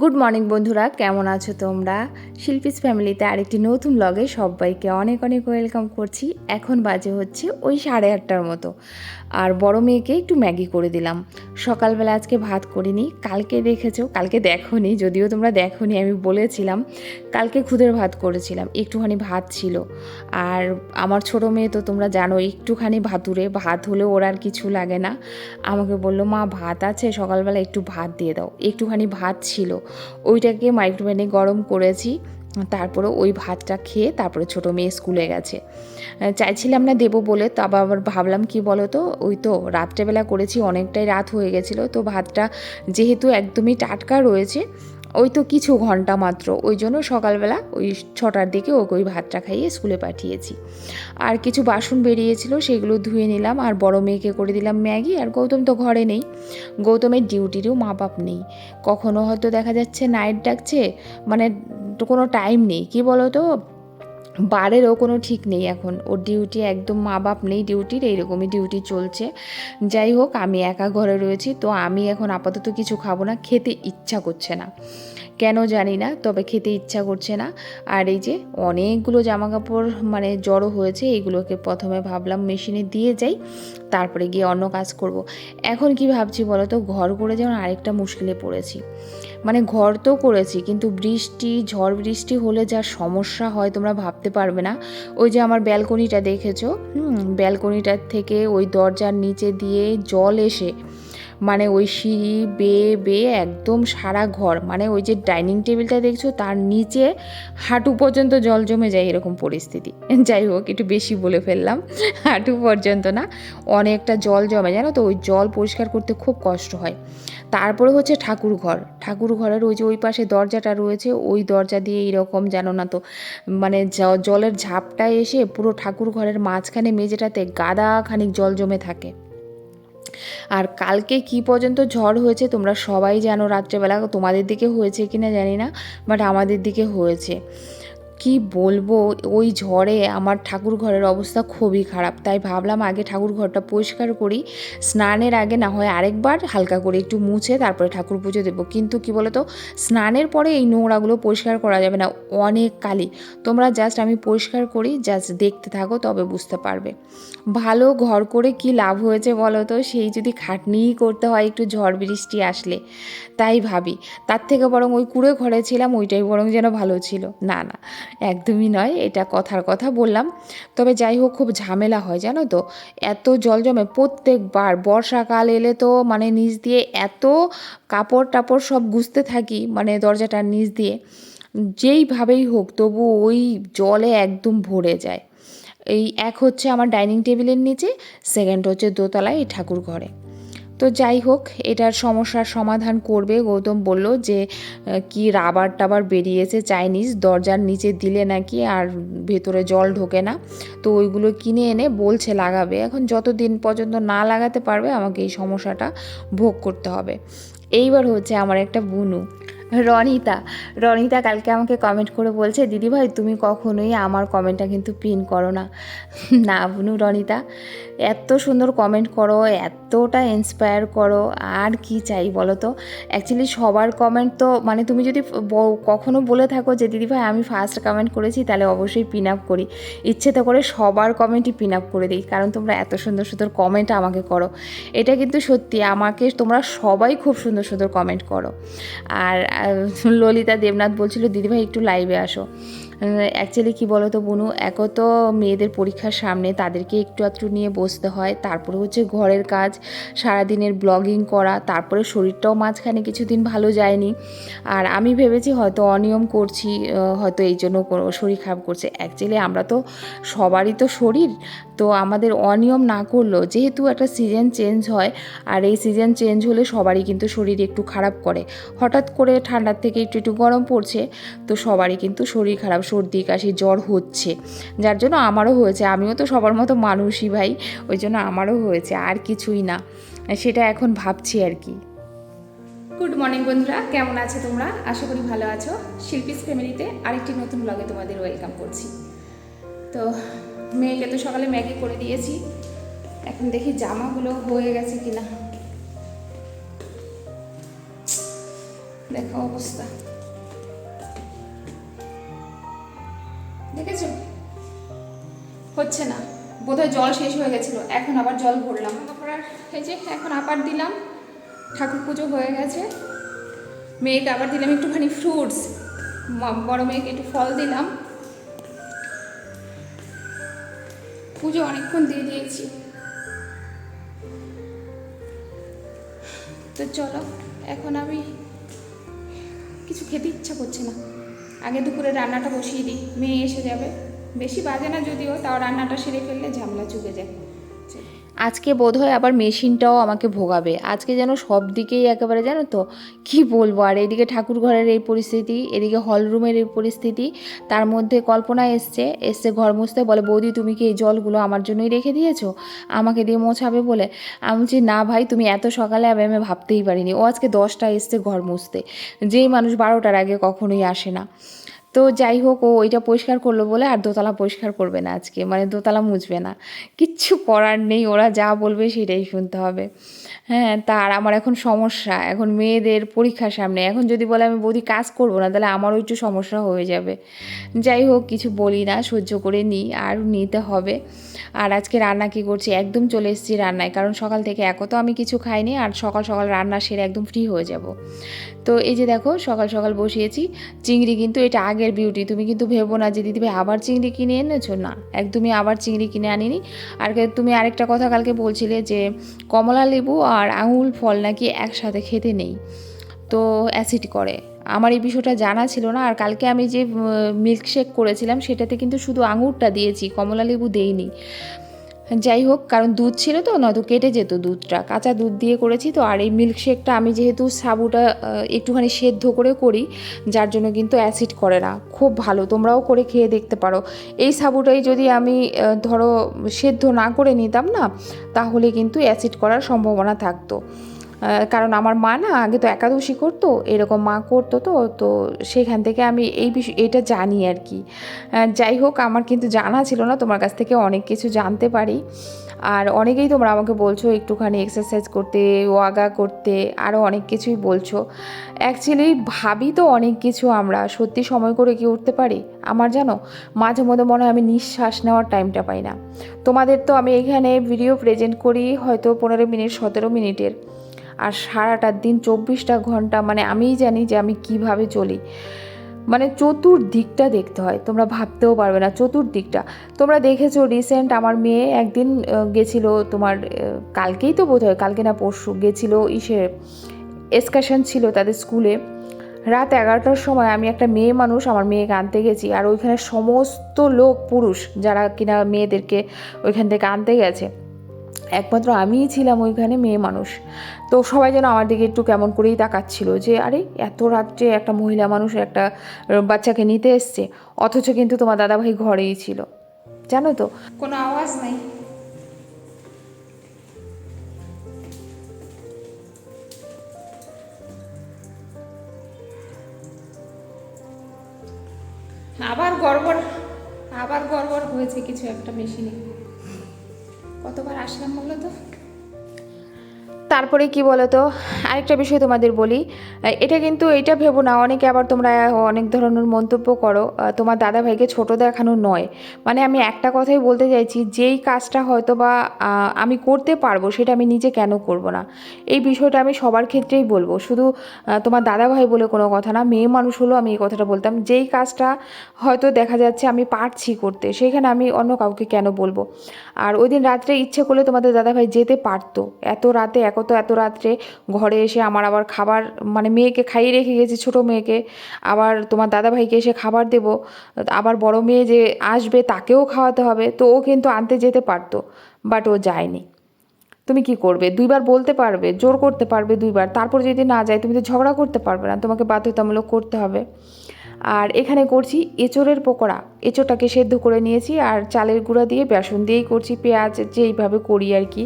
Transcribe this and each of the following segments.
Good morning বন্ধুরা। কেমন আছো তোমরা? শিল্পীস ফ্যামিলিতে আরেকটি নতুন লগে সবাইকে অনেক অনেক ওয়েলকাম করছি। এখন বাজে হচ্ছে ওই সাড়ে আটটার মতো। আর বড় মেয়েকে একটু ম্যাগি করে দিলাম। সকালবেলা আজকে ভাত করিনি। কালকে দেখেছ, কালকে দেখোনি, যদিও তোমরা দেখোনি, আমি বলেছিলাম। কালকে খুদের ভাত করেছিলাম, একটুখানি ভাত ছিল। আর আমার ছোট মেয়ে তো তোমরা জানো, একটুখানি ভাতুরে, ভাত হলে ওর আর কিছু লাগে না। আমাকে বলল, মা, ভাত আছে, সকালবেলা একটু ভাত দিয়ে দাও। একটুখানি ভাত ছিল। ওইটাকে মাইক্রোওভেনে গরম করেছি, তারপরে ওই ভাতটা খেয়ে তারপরে ছোটো মেয়ে স্কুলে গেছে। চাইছিলাম না দেবো বলে তো আবার আবার ভাবলাম কি বলো তো ওই তো রাত্রেবেলা করেছি, অনেকটাই রাত হয়ে গেছিল, তো ভাতটা যেহেতু একদমই টাটকা রয়েছে ওই তো কিছু ঘণ্টা মাত্র। ওই জন্য সকালবেলা ওই ছটার দিকে ওকে ওই ভাতটা খাইয়ে স্কুলে পাঠিয়েছি। আর কিছু বাসন বেরিয়েছিল সেগুলো ধুয়ে নিলাম। আর বড় মেয়েকে করে দিলাম ম্যাগি। আর গৌতম তো ঘরে নেই। গৌতমের ডিউটিরও মা বাপ নেই। কখনো হয়তো দেখা যাচ্ছে নাইট ডাকছে। মানে কোনো টাইম নেই। কি বলো তো বারেরও কোনো ঠিক নেই এখন। ওর ডিউটি একদম মা বাপ নেই ডিউটির এইরকমই ডিউটি চলছে। যাই হোক, আমি একা ঘরে রয়েছি, তো আমি এখন আপাতত কিছু খাব না, খেতে ইচ্ছা করছে না। কেন জানি না, তবে খেতে ইচ্ছা করছে না। আর এই যে অনেকগুলো জামা কাপড় মানে জড়ো হয়েছে, এইগুলোকে প্রথমে ভাবলাম মেশিনে দিয়ে যাই, তারপরে গিয়ে অন্য কাজ করব। এখন কি ভাবছি বলো তো ঘর করে যেমন আরেকটা মুশকিলে পড়েছি। মানে ঘর তো করেছি, কিন্তু বৃষ্টি, ঝড় বৃষ্টি হলে যা সমস্যা হয় তোমরা ভাবতে পারবে না। ওই যে আমার ব্যালকনিটা দেখেছ? ব্যালকনিটার থেকে ওই দরজার নিচে দিয়ে জল এসে মানে ওই সিঁড়ি বেয়ে বেয়ে একদম সারা ঘর। মানে ওই যে ডাইনিং টেবিলটা দেখছ, তার নিচে হাঁটু পর্যন্ত জল জমে যায় এরকম পরিস্থিতি। যাই হোক, একটু বেশি বলে ফেললাম। হাঁটু পর্যন্ত না, অনেকটা জল জমে। জানো তো, ওই জল পরিষ্কার করতে খুব কষ্ট হয়। তারপরে হচ্ছে ঠাকুর ঘর। ঠাকুর ঘরের ওই যে ওই পাশে দরজাটা রয়েছে, ওই দরজা দিয়ে এইরকম জানো না তো মানে জলের ঝাপটা এসে পুরো ঠাকুর ঘরের মাঝখানে মেঝেটাতে গাদা খানিক জল জমে থাকে। আর কালকে কি পর্যন্ত ঝড় হয়েছে তোমরা সবাই জানো রাত্রেবেলা তোমাদের দিকে হয়েছে কি না জানি না বাট আমাদের দিকে হয়েছে। কি বলব? ওই ঝড়ে আমার ঠাকুর ঘরের অবস্থা খুবই খারাপ। তাই ভাবলাম আগে ঠাকুর ঘরটা পরিষ্কার করি। স্নানের আগে না হয় আরেকবার হালকা করে একটু মুছে তারপরে ঠাকুর পুজো দেবো। কিন্তু কি বলতো? স্নানের পরে এই নোংরাগুলো পরিষ্কার করা যাবে না। অনেক কালি। তোমরা জাস্ট আমি পরিষ্কার করি জাস্ট দেখতে থাকো, তবে বুঝতে পারবে। ভালো ঘর করে কি লাভ হয়েছে বলো তো সেই যদি খাটনিই করতে হয়, একটু ঝড় বৃষ্টি আসলে। তাই ভাবি। তার থেকে বরং ওই কুড়ে ঘরে ছিলাম, ওইটাই বরং যেন ভালো ছিল। না না। একদমই নয়, এটা কথার কথা বললাম। তবে যাই হোক, খুব ঝামেলা হয়, জানো তো? এত জল জমে প্রত্যেকবার বর্ষাকাল এলে তো মানে নিচ দিয়ে এত কাপড় টাপড় সব গুছতে থাকি মানে দরজাটার নিচ দিয়ে। যেইভাবেই হোক, তবু ওই জলে একদম ভরে যায়। এই এক হচ্ছে আমার ডাইনিং টেবিলের নিচে সেকেন্ড হচ্ছে দোতলায় এই ঠাকুর ঘরে তো যাই হোক, এটার সমস্যার সমাধান করবে গৌতম বলল যে কি রাবার টাবার বেরিয়েছে চাইনিজ, দরজার নিচে দিলে নাকি আর ভেতরে জল ঢোকে না। তো ওইগুলো কিনে এনে বলছে লাগাবে। এখন যতদিন পর্যন্ত না লাগাতে পারবে, আমাকে এই সমস্যাটা ভোগ করতে হবে। এইবার হচ্ছে আমার একটা বুনু। রনিতা রনিতা কালকে আমাকে কমেন্ট করে বলছে, দিদি ভাই, তুমি কখনোই আমার কমেন্টটা কিন্তু পিন করো না। না বুনু, রনিতা, এত সুন্দর কমেন্ট করো, এতটা ইন্সপায়ার করো, আর কি চাই বলো তো? অ্যাকচুয়ালি সবার কমেন্ট তো মানে তুমি যদি কখনো বলে থাকো যে, দিদি ভাই, আমি ফার্স্ট কমেন্ট করেছি, তাহলে অবশ্যই পিন আপ করি। ইচ্ছে তো করে সবার কমেন্টই পিন আপ করে দিই, কারণ তোমরা এত সুন্দর সুন্দর কমেন্ট আমাকে করো। এটা কিন্তু সত্যি, আমাকে তোমরা সবাই খুব সুন্দর সুন্দর কমেন্ট করো। আর ললিতা দেবনাথ বলছিল, দিদিভাই, একটু লাইভে আসো। অ্যাকচুয়ালি কি বলো তো বুনু এক তো মেয়েদের পরীক্ষার সামনে তাদেরকে একটু একটু নিয়ে বসতে হয়। তারপরে হচ্ছে ঘরের কাজ, সারাদিনের ব্লগিং করা, তারপরে শরীরটাও মাঝখানে কিছুদিন ভালো যায়নি। আর আমি ভেবেছি হয়তো অনিয়ম করছি হয়তো এই জন্য শরীর খারাপ করছে। অ্যাকচুয়ালি আমরা তো সবারই তো শরীর তো আমাদের অনিয়ম না করলেও যেহেতু একটা সিজন চেঞ্জ হয়, আর এই সিজন চেঞ্জ হলে সবারই কিন্তু শরীর একটু খারাপ করে। হঠাৎ করে ঠান্ডার থেকে একটু একটু গরম পড়ছে, তো সবারই কিন্তু শরীর খারাপ, সর্দি, কাশি, জ্বর হচ্ছে। যার জন্য আমারও হয়েছে, আমিও তো সবার মতো মানুষই ভাই, ওই জন্য আমারও হয়েছে, আর কিছুই না। সেটা এখন ভাবছি আর কি। গুড মর্নিং বন্ধুরা, কেমন আছো তোমরা? আশা করি ভালো আছো। শিল্পীস ফ্যামিলিতে আরেকটি নতুন ব্লগে তোমাদের ওয়েলকাম করছি। তো মেয়েকে তো সকালে ম্যাগি করে দিয়েছি। এখন দেখি জামাগুলো হয়ে গেছে কিনা। দেখো অবস্থা। দেখেছ? হচ্ছে না। বোধহয় জল শেষ হয়ে গেছিল। এখন আবার জল ভরলাম। এই যে এখন আবার দিলাম। ঠাকুর পুজো হয়ে গেছে। মেয়েকে আবার দিলাম একটুখানি ফ্রুটস বড় মেয়েকে একটু ফল দিলাম। পুজো অনেকক্ষণ দিয়ে দিয়েছি। তো চলো, এখন আমি কিছু খেতে ইচ্ছা করছে না। আগে দুপুরে রান্নাটা বসিয়ে দিই, মেয়ে এসে যাবে। বেশি বাজে না যদিও, তাও রান্নাটা সেরে ফেললে ঝামেলা চুকে যায়। আজকে বোধহয় আবার মেশিনটাও আমাকে ভোগাবে। আজকে যেন সব দিকেই একেবারে জানো তো, কি বলব? আর এদিকে ঠাকুর ঘরের এই পরিস্থিতি, এদিকে হল রুমের এই পরিস্থিতি, তার মধ্যে কল্পনা এসছে এসছে ঘর মুছতে। বলে, বৌদি, তুমি কি এই জলগুলো আমার জন্যই রেখে দিয়েছ? আমাকে দিয়ে মোছাবে বলে? আমি বলছি, না ভাই, তুমি এত সকালে আমি আমি ভাবতেই পারিনি। ও আজকে দশটা এসছে ঘর মুছতে। যেই মানুষ বারোটার আগে কখনোই আসে না। তো যাই হোক, ও ওইটা পরিষ্কার করল বলে আর দোতলা পরিষ্কার করবে না আজকে। মানে দোতলা মুছবে না। কিচ্ছু করার নেই, ওরা যা বলবে সেটাই শুনতে হবে। হ্যাঁ তার আমার এখন সমস্যা। এখন মেয়েদের পরীক্ষার সামনে। এখন যদি বলে আমি বৌদি কাজ করব না, তাহলে আমারও একটু সমস্যা হয়ে যাবে। যাই হোক, কিছু বলি না, সহ্য করে নিই। আর নিতে হবে। আর আজকে রান্না কি করছি? একদম চলে এসেছি রান্নায়। কারণ সকাল থেকে একও তো আমি কিছু খাইনি আর সকাল সকাল রান্না সেরে একদম ফ্রি হয়ে যাব। তো এই যে দেখো, সকাল সকাল বসিয়েছি। চিংড়ি কিন্তু এটা আগের বিউটি তুমি কিন্তু ভেবো না যে দিদিভাই আবার চিংড়ি কিনে এনেছো? না, একদমই আবার চিংড়ি কিনে আনিনি। আর তুমি আরেকটা কথা কালকে বলছিলে যে, কমলা লেবু আর আঙুল ফল নাকি একসাথে খেতে নেই। তো অ্যাসিড করে। আমার এই বিষয়টা জানা ছিল না। আর কালকে আমি যে মিল্কশেক করেছিলাম, সেটাতে কিন্তু শুধু আঙুরটা দিয়েছি, কমলা লেবু দেইনি। যাই হোক, কারণ দুধ ছিল তো, নয়তো কেটে যেত দুধটা। কাঁচা দুধ দিয়ে করেছি তো, আর এই মিল্কশেকটা আমি যেহেতু সাবুটা একটুখানি সেদ্ধ করে করি, যার জন্য কিন্তু অ্যাসিড করে না। খুব ভালো, তোমরাও করে খেয়ে দেখতে পারো। এই সাবুটাই যদি আমি ধরো, সেদ্ধ না করে নিতাম না, তাহলে কিন্তু অ্যাসিড করার সম্ভাবনা থাকতো। কারণ আমার মা না আগে তো একাদশী করতো, এরকম মা করতো তো তো সেখান থেকে আমি এই বিষয়, এটা জানি আর কি। যাই হোক, আমার কিন্তু জানা ছিল না, তোমার কাছ থেকে অনেক কিছু জানতে পারি। আর অনেকেই তোমরা আমাকে বলছো একটুখানি এক্সারসাইজ করতে ওয়াগা করতে আরও অনেক কিছুই বলছো। অ্যাকচুয়ালি ভাবি তো অনেক কিছু আমরা, সত্যি সময় করে কি উঠতে পারি? আমার জানো, মাঝে মধ্যে মনে হয় আমি নিঃশ্বাস নেওয়ার টাইমটা পাই না। তোমাদের তো আমি এখানে ভিডিও প্রেজেন্ট করি হয়তো পনেরো মিনিট, সতেরো মিনিটের। আর সারাটা দিন চব্বিশটা ঘণ্টা মানে আমিই জানি যে আমি কীভাবে চলি। মানে চতুর্দিকটা দেখতে হয়, তোমরা ভাবতেও পারবে না চতুর্দিকটা। তোমরা দেখেছ রিসেন্ট আমার মেয়ে একদিন গেছিল তোমার কালকেই তো বোধ হয় কালকে না পরশু, গেছিল ইসে এসকাশন ছিল তাদের স্কুলে রাত এগারোটার সময় আমি একটা মেয়ে মানুষ, আমার মেয়েকে আনতে গেছি, আর ওইখানে সমস্ত লোক পুরুষ, যারা কিনা মেয়েদেরকে ওইখান থেকে আনতে গেছে। একমাত্র আমিই ছিলাম ওইখানে মেয়ে মানুষ। তো সবাই যেন আমার দিকে একটু কেমন করেই তাকাচ্ছিল যে, আরে, এত রাত্রে একটা মহিলা মানুষ একটা বাচ্চাকে নিতে এসছে, অথচ কিন্তু তোমার দাদাভাই ঘরেই ছিল। জানো তো? কোনো আওয়াজ নাই। আবার গড়বড় আবার গড়বড় হয়েছে কিছু একটা মেশিনে। কতবার আসলাম বলো তো? তারপরে কি বলো তো আরেকটা বিষয় তোমাদের বলি। এটা কিন্তু এটা ভেবো না, অনেকে আবার তোমরা অনেক ধরনের মন্তব্য করো। তোমার দাদা ভাইকে ছোট দেখানো নয়। মানে আমি একটা কথাই বলতে চাইছি, যেই কাজটা হয়তো বা আমি করতে পারব, সেটা আমি নিজে কেন করব না? এই বিষয়টা আমি সবার ক্ষেত্রেই বলব। শুধু তোমার দাদা ভাই বলে কোনো কথা না, মেয়ে মানুষ হলেও আমি এই কথাটা বলতাম, যেই কাজটা হয়তো দেখা যাচ্ছে আমি পারছি করতে, সেখানে আমি অন্য কাউকে কেন বলব? আর ওই দিন রাত্রে ইচ্ছে করলে তোমাদের দাদাভাই যেতে পারতো। এত রাতে একত এত রাত্রে। ঘরে এসে আমার আবার খাবার মানে মেয়েকে খাইয়ে রেখে গেছি, ছোট মেয়েকে। আবার তোমার দাদাভাইকে এসে খাবার দেব। আবার বড় মেয়ে যে আসবে তাকেও খাওয়াতে হবে। তো ও কিন্তু আনতে যেতে পারতো বাট ও যায়নি। তুমি কি করবে? দুইবার বলতে পারবে, জোর করতে পারবে দুইবার। তারপর যদি না যায়, তুমি তো ঝগড়া করতে পারবে না। তোমাকে বাধ্যতামূলক করতে হবে। আর এখানে করছি এঁচোড়ের পকোড়া। এঁচোড়টাকে সেদ্ধ করে নিয়েছি আর চালের গুঁড়া দিয়ে, বেসন দিয়েই করছি। পেঁয়াজ যেইভাবে করি আর কি।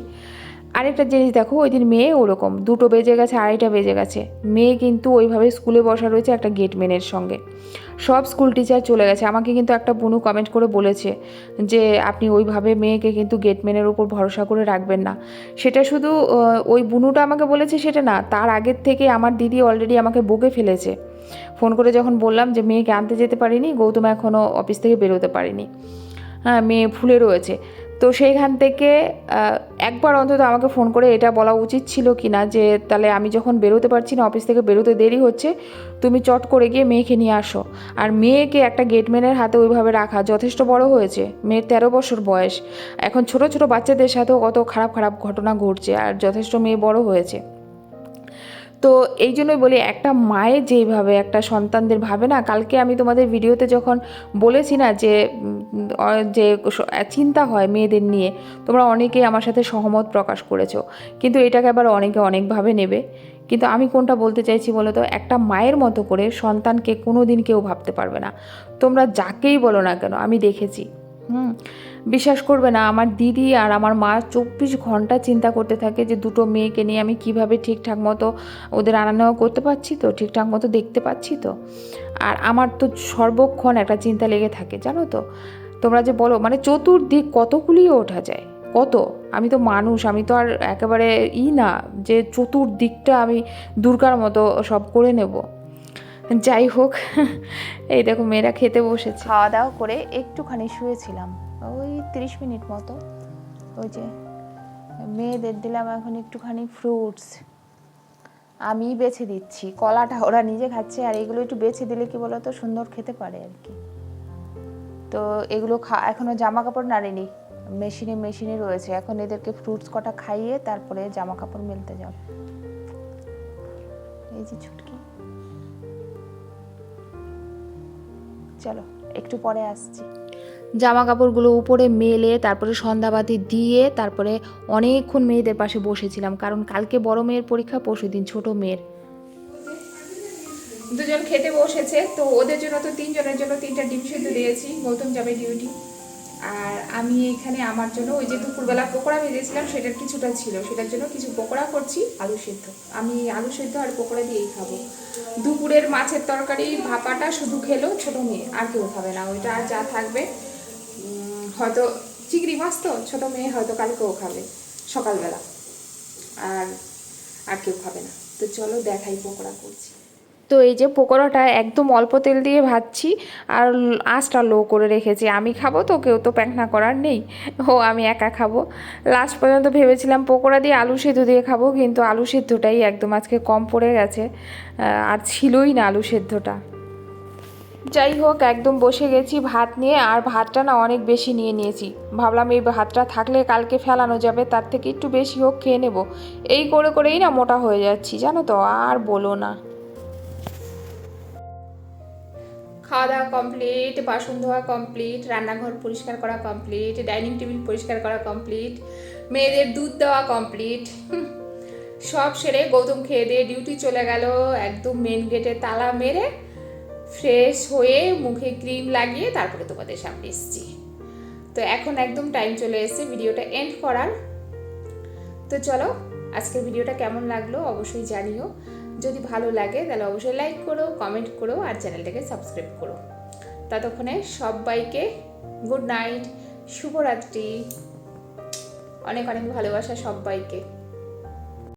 আরেকটা জিনিস দেখো, ওই দিন মেয়ে ওরকম, দুটো বেজে গেছে, আড়াইটা বেজে গেছে। মেয়ে কিন্তু ওইভাবে স্কুলে বসা রয়েছে একটা গেটম্যানের সঙ্গে। সব স্কুল টিচার চলে গেছে। আমাকে কিন্তু একটা বুনু কমেন্ট করে বলেছে যে, আপনি ওইভাবে মেয়েকে কিন্তু গেটম্যানের উপর ভরসা করে রাখবেন না। সেটা শুধু ওই বুনুটা আমাকে বলেছে, সেটা না, তার আগের থেকে আমার দিদি অলরেডি আমাকে বকে ফেলেছে। ফোন করে যখন বললাম যে, মেয়েকে আনতে যেতে পারিনি, গৌতম এখনও অফিস থেকে বেরোতে পারিনি। হ্যাঁ মেয়ে ফুলে রয়েছে। তো সেইখান থেকে একবার অন্তত আমাকে ফোন করে এটা বলা উচিত ছিল কি না যে, তাহলে আমি যখন বেরোতে পারছি না, অফিস থেকে বেরোতে দেরি হচ্ছে, তুমি চট করে গিয়ে মেয়েকে নিয়ে আসো। আর মেয়েকে একটা গেটম্যানের হাতে ওইভাবে রাখা যথেষ্ট বড় হয়েছে। মেয়ের তেরো বছর বয়স। এখন ছোট ছোট বাচ্চাদের সাথেও কত খারাপ খারাপ ঘটনা ঘটছে, আর যথেষ্ট মেয়ে বড় হয়েছে। তো এই জন্যই বলি, একটা মায়ের যেইভাবে, একটা সন্তানদের ভাবে না, কালকে আমি তোমাদের ভিডিওতে যখন বলেছি না যে যে চিন্তা হয় মেয়েদের নিয়ে, তোমরা অনেকেই আমার সাথে সহমত প্রকাশ করেছ। কিন্তু এটাকে আবার অনেকে অনেকভাবে নেবে। কিন্তু আমি কোনটা বলতে চাইছি বলো তো একটা মায়ের মতো করে সন্তানকে কোনো দিন কেউ ভাবতে পারবে না। তোমরা যাকেই বলো না কেন, আমি দেখেছি। হুম, বিশ্বাস করবে না, আমার দিদি আর আমার মা চব্বিশ ঘণ্টা চিন্তা করতে থাকে যে দুটো মেয়েকে নিয়ে আমি কীভাবে ঠিকঠাক মতো ওদের আনা নেওয়া করতে পারছি তো, ঠিকঠাক মতো দেখতে পাচ্ছি তো। আর আমার তো সর্বক্ষণ একটা চিন্তা লেগে থাকে, জানো তো? তোমরা যে বলো মানে চতুর্দিক কতগুলিও ওঠা যায়? কত? আমি তো মানুষ, আমি তো আর একেবারে ই না যে চতুর্দিকটা আমি দুর্গার মতো সব করে নেব। যাই হোক, এই দেখো মেয়েরা খেতে বসেছে। খাওয়া দাওয়া করে একটুখানি শুয়েছিলাম। ওই তিরিশ মিনিট মতো। ওই যে মেয়েদের দিলাম এখন একটুখানি ফ্রুটস আমি বেছে দিচ্ছি। কলাটা ওরা নিজে খাচ্ছে, আর এগুলো একটু বেছে দিলে কি বলতো, সুন্দর খেতে পারে আর কি। তো এগুলো খা, এখনও জামা কাপড় নাড়েনি। মেশিনে মেশিনে রয়েছে। এখন এদেরকে ফ্রুটস কটা খাইয়ে তারপরে জামা কাপড় মেলতে যাব। এই যে ছুটকি চলো একটু পরে আসছি। জামা কাপড়গুলো উপরে মেলে তারপরে সন্ধ্যাবাতি দিয়ে তারপরে অনেকক্ষণ মেয়েদের পাশে বসেছিলাম কারণ কালকে বড় মেয়ের পরীক্ষা পরশু দিন ছোট মেয়ের। দুজন খেতে বসেছে তো ওদের জন্য তো তিনজনের জন্য তিনটা ডিম সিদ্ধ দিয়েছি গৌতম যাবে ডিউটি আর আমি এখানে আমার জন্য ওই যে দুপুরবেলা পকোড়া ভেজেছিলাম, সেটার কিছুটা ছিল। সেটার জন্য কিছু পকোড়া করছি, আলু সেদ্ধ। আমি আলু সেদ্ধ আর পকোড়া দিয়েই খাব। দুপুরের মাছের তরকারি ভাপাটা শুধু খেলো, ছোট মেয়ে, আর কেউ খাবে না। ওইটা আর যা থাকবে হয়তো চিংড়ি মাছ তো, ছোটো মেয়ে হয়তো কালকেও খাবে, সকালবেলা। আর আর কেউ খাবে না। তো চলো দেখাই পকোড়া করছি। তো এই যে পকোড়াটা একদম অল্প তেল দিয়ে ভাজছি আর আঁচটা লো করে রেখেছি। আমি খাব তো, কেউ তো প্যাকনা করার নেই। ও, আমি একা খাব। লাস্ট পর্যন্ত ভেবেছিলাম পকোড়া দিয়ে আলু সেদ্ধ দিয়ে খাব, কিন্তু আলু সেদ্ধটাই একদম আজকে কম পড়ে গেছে। আর ছিলই না আলু সেদ্ধটা। যাই হোক, একদম বসে গেছি ভাত নিয়ে, আর ভাতটা না অনেক বেশি নিয়ে নিয়েছি। ভাবলাম এই ভাতটা থাকলে কালকে ফেলানো যাবে, তার থেকে একটু বেশি হোক খেয়ে নেব। এই করে করেই না মোটা হয়ে যাচ্ছি, জানো তো, আর বলো না। খাওয়া দাওয়া কমপ্লিট বাসন ধোয়া কমপ্লিট রান্নাঘর পরিষ্কার করা কমপ্লিট ডাইনিং টেবিল পরিষ্কার করা কমপ্লিট মেয়েদের দুধ দেওয়া কমপ্লিট সব সেরে গৌতম খেয়ে দিয়ে ডিউটি চলে গেল, একদম মেন গেটে তালা মেরে ফ্রেশ হয়ে মুখে ক্রিম লাগিয়ে তারপরে তোমাদের সামনে এসেছি। তো এখন একদম টাইম চলে এসেছে ভিডিওটা এন্ড করার। তো চলো, আজকের ভিডিওটা কেমন লাগল অবশ্যই জানিও। যদি ভালো লাগে, তাহলে অবশ্যই লাইক করো কমেন্ট করো আর চ্যানেলটাকে সাবস্ক্রাইব করো। ততক্ষণে সবাইকে গুড নাইট শুভরাত্রি। অনেক অনেক ভালোবাসা সবাইকে।